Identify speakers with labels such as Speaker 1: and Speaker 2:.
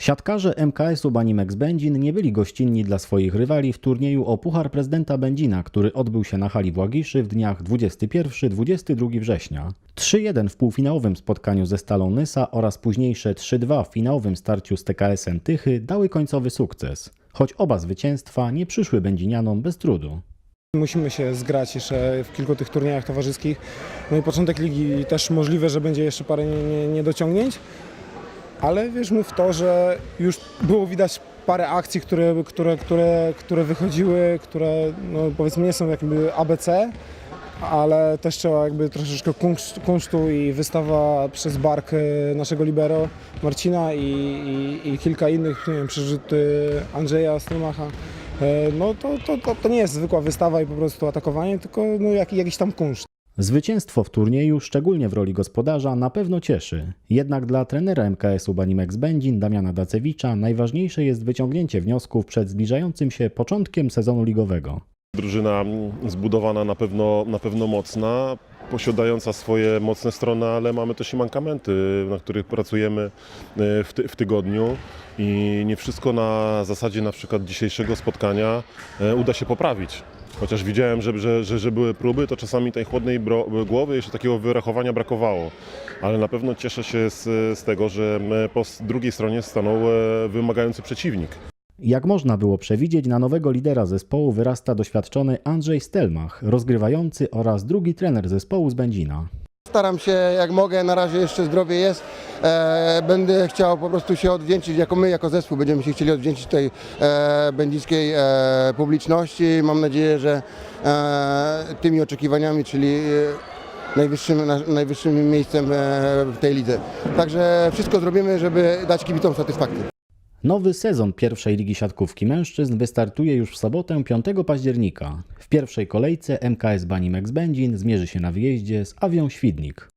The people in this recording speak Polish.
Speaker 1: Siatkarze MKS-u Banimex Będzin nie byli gościnni dla swoich rywali w turnieju o Puchar Prezydenta Będzina, który odbył się na hali w Łagiszy w dniach 21-22 września. 3-1 w półfinałowym spotkaniu ze Stalą Nysa oraz późniejsze 3-2 w finałowym starciu z TKS-em Tychy dały końcowy sukces, choć oba zwycięstwa nie przyszły Będzinianom bez trudu.
Speaker 2: Musimy się zgrać jeszcze w kilku tych turniejach towarzyskich. No i początek ligi też możliwe, że będzie jeszcze parę nie- nie- niedociągnięć, ale wierzmy w to, że już było widać parę akcji, które, które, które, które wychodziły, które no powiedzmy nie są jakby ABC, ale też trzeba jakby troszeczkę kunszt- kunsztu i wystawa przez bark e, naszego libero Marcina i, i, i kilka innych, nie wiem, przerzuty Andrzeja Strymacha. E, No to, to, to, to nie jest zwykła wystawa i po prostu atakowanie, tylko no, jak, jakiś tam kunszt.
Speaker 1: Zwycięstwo w turnieju, szczególnie w roli gospodarza, na pewno cieszy. Jednak dla trenera MKS-u Banimex Będzin, Damiana Dacewicza, najważniejsze jest wyciągnięcie wniosków przed zbliżającym się początkiem sezonu ligowego.
Speaker 3: Drużyna zbudowana na pewno, na pewno mocna, posiadająca swoje mocne strony, ale mamy też i mankamenty, na których pracujemy e, w, ty, w tygodniu i nie wszystko na zasadzie na przykład dzisiejszego spotkania e, uda się poprawić. Chociaż widziałem, że, że, że, że były próby, to czasami tej chłodnej bro, głowy jeszcze takiego wyrachowania brakowało. Ale na pewno cieszę się z, z tego, że e, po drugiej stronie stanął e, wymagający przeciwnik.
Speaker 1: Jak można było przewidzieć, na nowego lidera zespołu wyrasta doświadczony Andrzej Stelmach, rozgrywający oraz drugi trener zespołu z Będzina.
Speaker 4: Staram się jak mogę, na razie jeszcze zdrowie jest. E, będę chciał po prostu się odwdzięczyć, jako my, jako zespół będziemy się chcieli odwdzięczyć tej e, e, publiczności. Mam nadzieję, że e, tymi oczekiwaniami, czyli e, najwyższym, na, najwyższym miejscem e, w tej lidze. Także wszystko zrobimy, żeby dać kibicom satysfakcję.
Speaker 1: Nowy sezon pierwszej ligi siatkówki mężczyzn wystartuje już w sobotę 5 października. W pierwszej kolejce MKS Banimex Będzin zmierzy się na wyjeździe z Awią Świdnik.